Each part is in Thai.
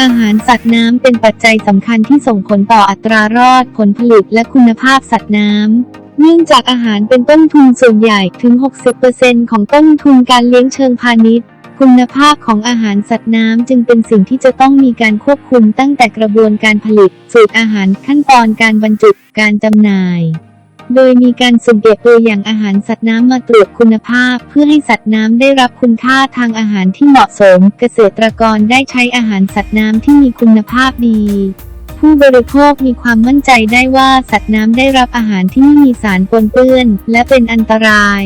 อารสัตว์น้ำเป็นปัจจัยสำคัญที่ส่งผลต่ออัตรารอดผลผลิตและคุณภาพสัตว์น้ำเนื่องจากอาหารเป็นต้นทุนส่วนใหญ่ถึง 60%ของต้นทุนการเลี้ยงเชิงพาณิชย์ คุณภาพของอาหารสัตว์น้ำจึงเป็นสิ่งที่จะต้องมีการควบคุมตั้งแต่กระบวนการผลิต สูตรอาหารขั้นตอนการบรรจุการจำหน่าย โดยมีการสุ่มเก็บตัวอย่างอาหารสัตว์น้ำมาตรวจคุณภาพ เพื่อให้สัตว์น้ำได้รับคุณค่าทางอาหารที่เหมาะสม เกษตรกรได้ใช้อาหารสัตว์น้ำที่มีคุณภาพดี ผู้บริโภคมีความมั่นใจได้ว่าสัตว์น้ำได้รับอาหารที่ไม่มีสารปนเปื้อน และเป็นอันตราย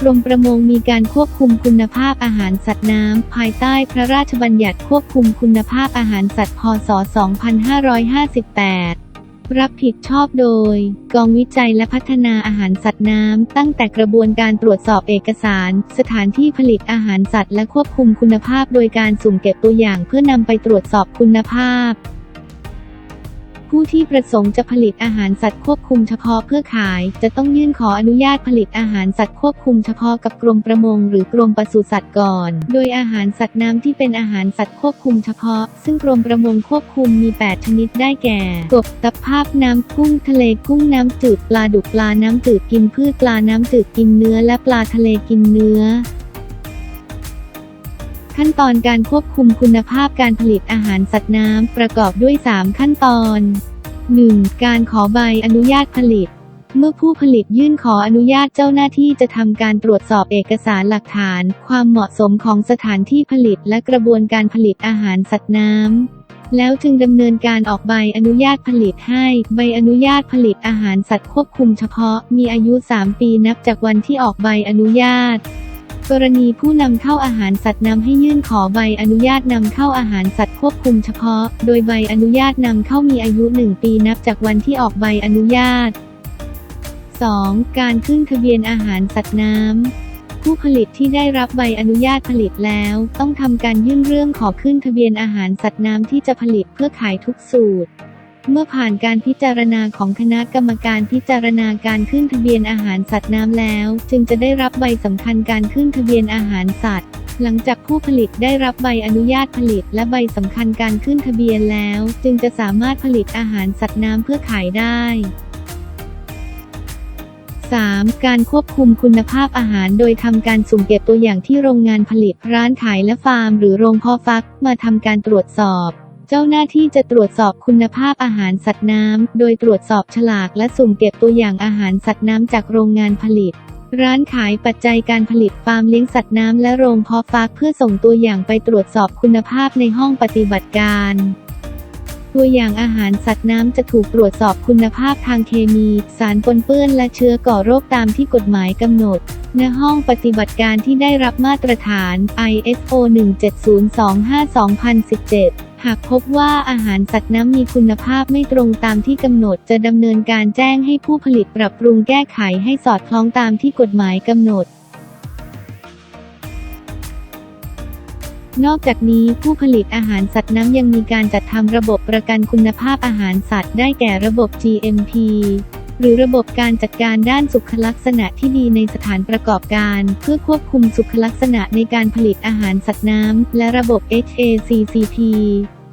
กรมประมงมีการควบคุมคุณภาพอาหารสัตว์น้ำ ภายใต้พระราชบัญญัติควบคุมคุณภาพอาหารสัตว์ พศ 2558 รับผิดชอบโดย กองวิจัยและพัฒนาอาหารสัตว์น้ำ ตั้งแต่กระบวนการตรวจสอบเอกสาร สถานที่ผลิตอาหารสัตว์และควบคุมคุณภาพ โดยการสุ่มเก็บตัวอย่างเพื่อนำไปตรวจสอบคุณภาพ ผู้ที่ประสงค์จะผลิตอาหารสัตว์ควบคุมเฉพาะเพื่อขาย จะต้องยื่นขออนุญาตผลิตอาหารสัตว์ควบคุมเฉพาะกับกรมประมงหรือกรมปศุสัตว์ก่อน โดยอาหารสัตว์น้ำที่เป็นอาหารสัตว์ควบคุมเฉพาะ ซึ่งกรมประมงควบคุมมี 8 ชนิดได้แก่ กบตะภาพน้ำกุ้งทะเลกุ้งน้ำจืดปลาดุกปลาน้ำจืดกินพืชปลาน้ำจืดกินเนื้อและปลาทะเลกินเนื้อ ขั้นตอนการควบคุมคุณภาพการผลิตอาหารสัตว์น้ำประกอบด้วย 3 ขั้นตอน 1. การขอใบอนุญาตผลิต เมื่อผู้ผลิตยื่นขออนุญาตเจ้าหน้าที่จะทำการตรวจสอบเอกสารหลักฐาน ความเหมาะสมของสถานที่ผลิตและกระบวนการผลิตอาหารสัตว์น้ำ แล้วจึงดำเนินการออกใบอนุญาตผลิตให้ ใบอนุญาตผลิตอาหารสัตว์ควบคุมเฉพาะ มีอายุ 3 ปีนับจากวันที่ออกใบอนุญาต กรณีผู้นำเข้าอาหารสัตว์นำให้ยื่นขอใบอนุญาตนำเข้าอาหารสัตว์ควบคุมเฉพาะ โดยใบอนุญาตนำเข้ามีอายุ 1 ปีนับจากวันที่ออกใบอนุญาต 2. การขึ้นทะเบียนอาหารสัตว์น้ำ ผู้ผลิตที่ได้รับใบอนุญาตผลิตแล้ว ต้องทำการยื่นเรื่องขอขึ้นทะเบียนอาหารสัตว์น้ำที่จะผลิตเพื่อขายทุกสูตร เมื่อผ่านการพิจารณาของคณะกรรมการพิจารณาการขึ้นทะเบียนอาหารสัตว์น้ำแล้ว จึงจะได้รับใบสำคัญการขึ้นทะเบียนอาหารสัตว์ หลังจากผู้ผลิตได้รับใบอนุญาตผลิต และใบสำคัญการขึ้นทะเบียนแล้ว จึงจะสามารถผลิตอาหารสัตว์น้ำเพื่อขายได้ 3. การควบคุมคุณภาพอาหารโดยทำการสุ่มเก็บตัวอย่างที่โรงงานผลิต ร้านขายและฟาร์ม หรือโรงเพาะฟัก มาทำการตรวจสอบ เจ้าหน้าที่จะตรวจสอบคุณภาพอาหารสัตว์น้ำ โดยตรวจสอบฉลากและสุ่มเก็บตัวอย่างอาหารสัตว์น้ำจากโรงงานผลิต ร้านขายปัจจัยการผลิตฟาร์มเลี้ยงสัตว์น้ำและโรงเพาะฟักเพื่อส่งตัวอย่างไปตรวจสอบคุณภาพในห้องปฏิบัติการตัวอย่างอาหารสัตว์น้ำจะถูกตรวจสอบคุณภาพทางเคมี สารปนเปื้อนและเชื้อก่อโรคตามที่กฎหมายกำหนด ณ ห้องปฏิบัติการที่ได้รับมาตรฐาน ISO 17025-2017 หากพบว่าอาหารสัตว์น้ำมีคุณภาพไม่ตรงตามที่กำหนดจะดำเนินการแจ้งให้ผู้ผลิตปรับปรุงแก้ไขให้สอดคล้องตามที่กฎหมายกำหนด นอกจากนี้ผู้ผลิตอาหารสัตว์น้ำยังมีการจัดทำระบบประกันคุณภาพอาหารสัตว์ได้แก่ระบบ GMP หรือระบบการจัดการด้านสุขลักษณะที่ดีในสถานประกอบการ เพื่อควบคุมสุขลักษณะในการผลิตอาหารสัตว์น้ำและระบบ HACCP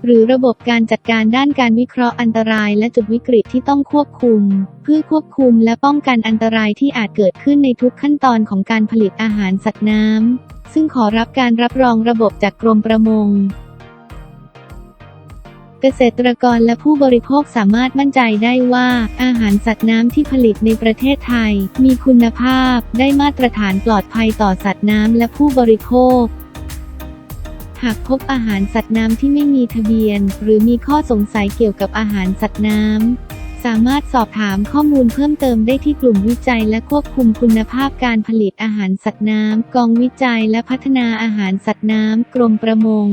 หรือระบบการจัดการด้านการวิเคราะห์อันตรายและจุดวิกฤตที่ต้องควบคุม เพื่อควบคุมและป้องกันอันตรายที่อาจเกิดขึ้นในทุกขั้นตอนของการผลิตอาหารสัตว์น้ำซึ่งขอรับการรับรองระบบจากกรมประมง เกษตรกรและผู้บริโภคสามารถมั่นใจได้ว่า อาหารสัตว์น้ำที่ผลิตในประเทศไทย มีคุณภาพ ได้มาตรฐานปลอดภัยต่อสัตว์น้ำและผู้บริโภคหากพบอาหารสัตว์น้ำที่ไม่มีทะเบียน หรือมีข้อสงสัยเกี่ยวกับอาหารสัตว์น้ำ สามารถสอบถามข้อมูลเพิ่มเติมได้ที่กลุ่มวิจัยและควบคุมคุณภาพการผลิตอาหารสัตว์น้ำ กองวิจัยและพัฒนาอาหารสัตว์น้ำ กรมประมง